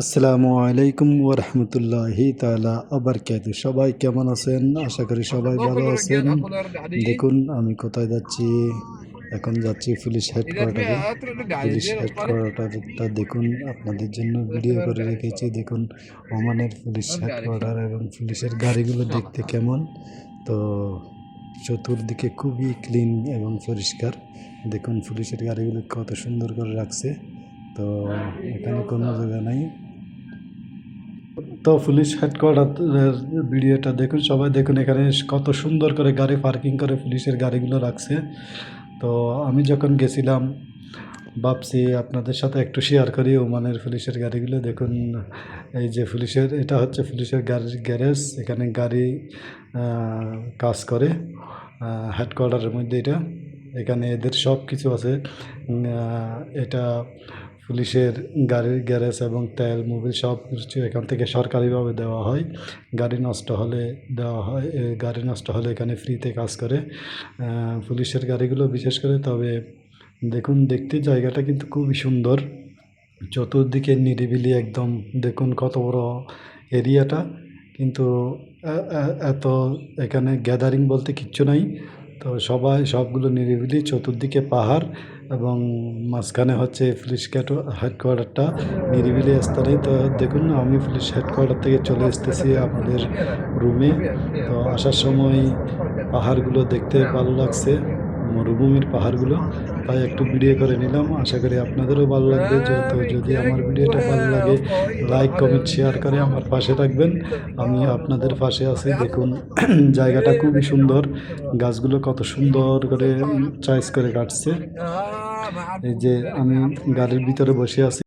আসসালামু আলাইকুম ওরহমতুল্লাহি তালা আবরকাত সবাই কেমন আছেন? আশা করি সবাই ভালো আছেন। দেখুন, আমি কোথায় যাচ্ছি? এখন যাচ্ছি পুলিশ হেডকোয়ার্টারে। পুলিশ হেডকোয়ার্টারটা দেখুন, আপনাদের জন্য ভিডিও করে রেখেছি। দেখুন, ওমানের পুলিশ হেডকোয়ার্টার এবং পুলিশের গাড়িগুলো দেখতে কেমন। তো চতুর্দিকে খুবই ক্লিন এবং পরিষ্কার। দেখুন, পুলিশের গাড়িগুলো কত সুন্দর করে রাখছে। তো এখানে কোনো জায়গা নাই। তো পুলিশ হেডকোয়ার্টারের ভিডিওটা দেখুন, সবাই দেখুন এখানে কত সুন্দর করে গাড়ি পার্কিং করে পুলিশের গাড়িগুলো রাখছে। তো আমি যখন গেছিলাম, ভাবছি আপনাদের সাথে একটু শেয়ার করি ওমানের পুলিশের গাড়িগুলো। দেখুন, এই যে পুলিশের, এটা হচ্ছে পুলিশের গাড়ির গ্যারেজ এখানে গাড়ি কাজ করে হেডকোয়ার্টারের মধ্যে এটা। এখানে এদের সব কিছু আছে এটা পুলিশের গাড়ির গ্যারেজ এবং তেল, মোবিল সব কিছু এখান থেকে সরকারিভাবে দেওয়া হয়। গাড়ি নষ্ট হলে দেওয়া হয় গাড়ি নষ্ট হলে এখানে ফ্রিতে কাজ করে। পুলিশের গাড়িগুলো বিশেষ করে, তবে দেখুন, দেখতে জায়গাটা কিন্তু খুবই সুন্দর। চতুর্দিকে নিরিবিলি একদম, দেখুন কত বড় এরিয়াটা। কিন্তু এত এখানে গ্যাদারিং বলতে কিচ্ছু নাই। তো সবাই, সবগুলো নিরিবিলি চতুর্দিকে পাহাড় এবং মাঝখানে হচ্ছে পুলিশ হেডকোয়ার্টারটা নিরিবিলি স্থানে তো দেখুন আমি পুলিশ হেডকোয়ার্টার থেকে চলে এসতেছি আমাদের রুমে। তো আসার সময় পাহাড়গুলো দেখতে ভালো লাগছে। মরুভূমির পাহাড়গুলো। তাই একটু ভিডিও করে নিলাম। আশা করি আপনাদেরও ভালো লাগবে। যেহেতু যদি আমার ভিডিওটা ভালো লাগে, লাইক, কমেন্ট, শেয়ার করে আমার পাশে থাকবেন। আমি আপনাদের পাশে আছি। দেখুন, জায়গাটা খুবই সুন্দর। গাছগুলো কত সুন্দর করে চয়েস করে কাটছে। এই যে আমি গাড়ির ভিতরে বসে আছি।